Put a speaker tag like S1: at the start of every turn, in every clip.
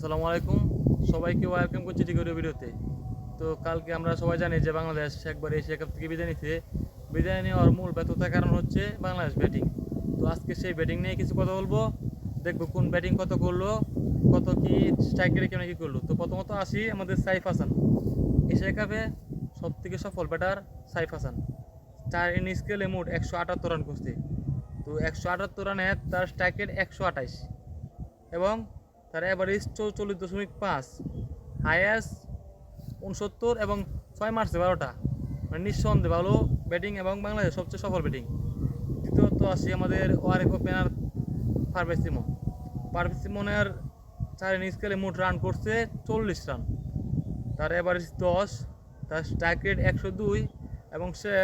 S1: আসসালামু আলাইকুম। সবাইকে ওয়েলকাম করছি টিকিটের ভিডিওতে। তো কালকে আমরা সবাই জানি যে বাংলাদেশ একবার এশিয়া কাপ থেকে বিদায় নিতে। বিদায় নেওয়ার মূল ব্যর্থতার কারণ হচ্ছে বাংলাদেশ ব্যাটিং। তো আজকে সেই ব্যাটিং নিয়ে কিছু কথা বলব। দেখব কোন ব্যাটিং কত করল, কত কি স্ট্রাইকারে কেমন কী করল। তো প্রথমত আসি আমাদের সাইফ হাসান। এশিয়া কাপে সব থেকে সফল ব্যাটার সাইফ হাসান। চার ইনিংস খেলে মোট একশো আটাত্তর রান করছে। তো একশো আটাত্তর রানে তার স্ট্রাইক রেট একশো আঠাইশ এবং তার অ্যাভারেজ চৌচল্লিশ দশমিক পাঁচ হায়েস্ট উনসত্তর এবং ছয় মার্চে বারোটা। মানে নিঃসন্দেহে ভালো ব্যাটিং এবং বাংলাদেশের সবচেয়ে সফল ব্যাটিং দ্বিতীয়ত আসি আমাদের ওয়ারেক ওপেনার পারভেজ সিমন পারভেজ সিমনের চার ইনিংস খেলে মোট রান করছে চল্লিশ রান তার অ্যাভারেজ দশ, তার স্ট্রাইক রেট একশো দুই এবং সে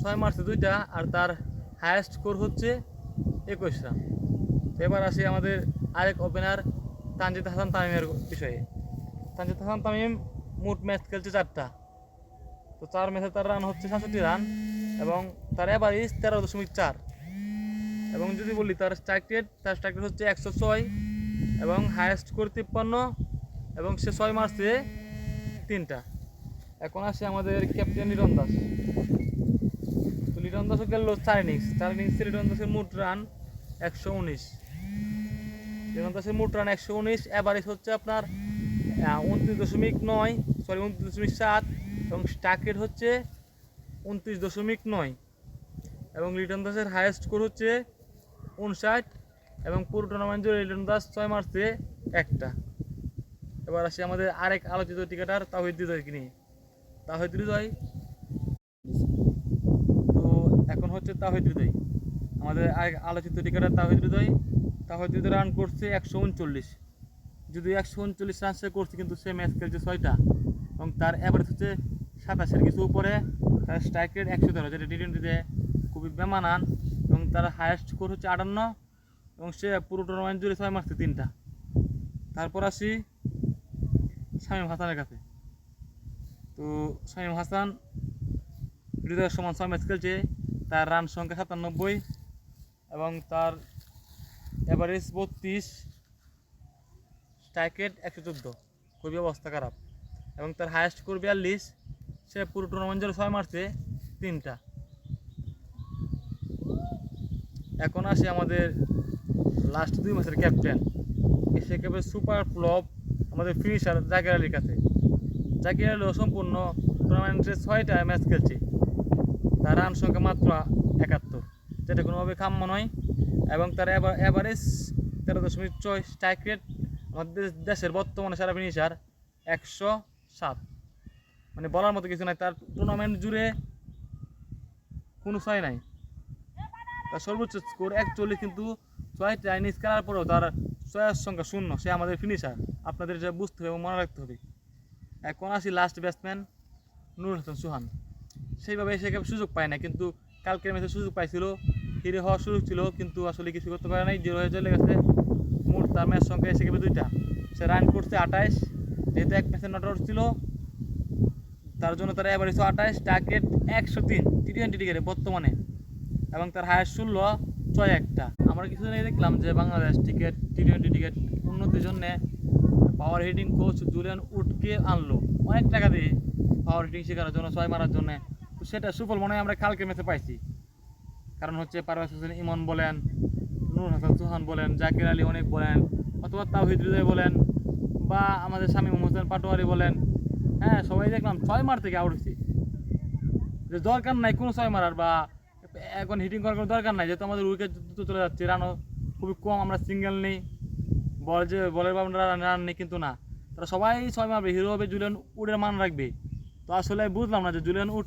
S1: ছয় মার্চে দুইটা আর তার হায়েস্ট স্কোর হচ্ছে একুশ রান এবার আসি আমাদের আরেক ওপেনার তানজিদ হাসান তামিমের বিষয়ে। তানজিদ হাসান তামিম মোট ম্যাচ খেলছে চারটা। তো চার ম্যাচে তার রান হচ্ছে সাতষট্টি রান এবং তার অ্যাভারেজ তেরো দশমিক চার। এবং যদি বলি তার স্ট্রাইক রেট তার স্ট্রাইক রেট হচ্ছে একশো ছয় এবং হায়েস্ট স্কোর তিপ্পান্ন এবং সে ছয় মার্চে তিনটা। এখন আসে আমাদের ক্যাপ্টেন লিটন দাস। তো লিটন দাসও খেললো চার ইনিংস চার ইনিংসে লিটন দাসের মোট রান একশো উনিশ। লিটন দাসের মোট রান একশো উনিশ অ্যাভারেজ হচ্ছে আপনার উনত্রিশ দশমিক নয় সরি উনত্রিশ দশমিক সাত, এবং স্ট্রাক রেট হচ্ছে উনত্রিশ দশমিক নয়, এবং লিটন দাসের হায়েস্ট স্কোর হচ্ছে উনষাট, এবং পুরো টুর্নামেন্ট জুড়ে লিটন দাস ছয় মার্চে একটা। এবার আসি আমাদের আরেক আলোচিত টিকেটার তাহিদ হৃদয়কে নিয়ে। তাহিদ হৃদয়। তো এখন হচ্ছে তাহিদ হৃদয়। আমাদের আরেক আলোচিত টিকেটার তাহিদ হৃদয়। তাহিদ হৃদয় রান করছে একশো উনচল্লিশ, যদি একশো উনচল্লিশ রান সে করছে কিন্তু সে ম্যাচ খেলছে ছয়টা, এবং তার অ্যাভারেজ হচ্ছে সাতাশের কিছু উপরে, তার স্ট্রাইক রেট একশো তেরো, যেটা টি টোয়েন্টিতে খুবই বেমানান, এবং তার হায়েস্ট স্কোর হচ্ছে আটান্ন, এবং সে পুরো টুর্নামেন্ট জুড়ে ছয় মারছে তিনটা। তারপর আসি শামীম হাসানের কাছে। তো শামীম হাসান হৃদয়ের সমান ছয় ম্যাচ খেলছে, তার রান সংখ্যা সাতানব্বই, এবং তার অ্যাভারেজ বত্রিশ স্ট্রাইক একশো চোদ্দ। খুবই অবস্থা খারাপ। এবং তার হায়েস্ট স্কোর বিয়াল্লিশ, সে পুরো টুর্নামেন্ট ছয় মারছে, তিনটা। এখন আসি আমাদের লাস্ট দুই মাসের ক্যাপ্টেন এশিয়া কাপের সুপার ফ্লপ আমাদের ফিনিশার জাকির আলীর কাছে। জাকির আলীও সম্পূর্ণ টুর্নামেন্টে ছয়টা ম্যাচ খেলছে। তার রান সংখ্যা মাত্র একাত্তর। যেটা কোনোভাবে কাম্য নয়। এবং তার অ্যাভারেজ তেরো দশমিক ছয় স্ট্রাইক রেট আমাদের দেশের বর্তমানে সেরা ফিনিশার একশো সাত। মানে বলার মতো কিছু নাই, তার টুর্নামেন্ট জুড়ে কোনো ছয় নাই। তার সর্বোচ্চ স্কোর একচল্লিশ, কিন্তু ছয়টা ইনিংস খেলার পরেও তার ছয়ের সংখ্যা শূন্য, সে আমাদের ফিনিশার আপনাদের এটা বুঝতে হবে এবং মনে রাখতে হবে। এখন আসি লাস্ট ব্যাটসম্যান নুর হাসান সুহান। সেইভাবে সে সুযোগ পায় না কিন্তু কালকের ম্যাচে সুযোগ পাইছিল হিরে হওয়ার সুযোগ ছিল, কিন্তু আসলে কিছু করতে পারে নাই জিরো হয়ে চলে গেছে। মোট তার ম্যাচ সংখ্যা এসে গেবে দুইটা। সে রান করছে আঠাইশ, যেহেতু এক ম্যাচে নট আউট ছিল, তার জন্য তার হচ্ছে আঠাইশ টার্গেট একশো তিন টি টোয়েন্টি টিকেটে বর্তমানে। এবং তার হায়ার ষোলো, ছয় একটা। আমরা কিছুদিন আগে দেখলাম যে Bangladesh ticket T twenty ticket উন্নতির জন্যে পাওয়ার হিটিং কোচ জুলিয়ান উডকে আনলো। অনেক টাকা দিয়ে পাওয়ার হিটিং শেখানোর জন্য, ছয় মারার জন্য। সেটা সুফল মনে হয় আমরা কালকে ম্যাচে পাইছি। কারণ হচ্ছে পারভেজ হোসেন ইমন বলেন নূর হাসান চৌহান বলেন, জাকির আলী অনেক বলেন, অথবা তাহিদ হৃদয় বলেন, বা আমাদের স্বামী হোসেন পাটোয়ারি বলেন। হ্যাঁ সবাই দেখলাম ছয় মার থেকে আউট হয়েছে। যে দরকার নাই, কোনো ছয় মারার বা এখন হিটিং করার কোনো দরকার নাই, যেহেতু আমাদের উইকেট দ্রুত চলে যাচ্ছে রানও খুবই কম, আমরা সিঙ্গেল নেই বল যে বলের বা আমরা রান নেই কিন্তু না। তারা সবাই ছয় মারবে হিরো হবে, জুলিয়ান উডের মান রাখবে। তো আসলে বুঝলাম না যে জুলিয়ান উড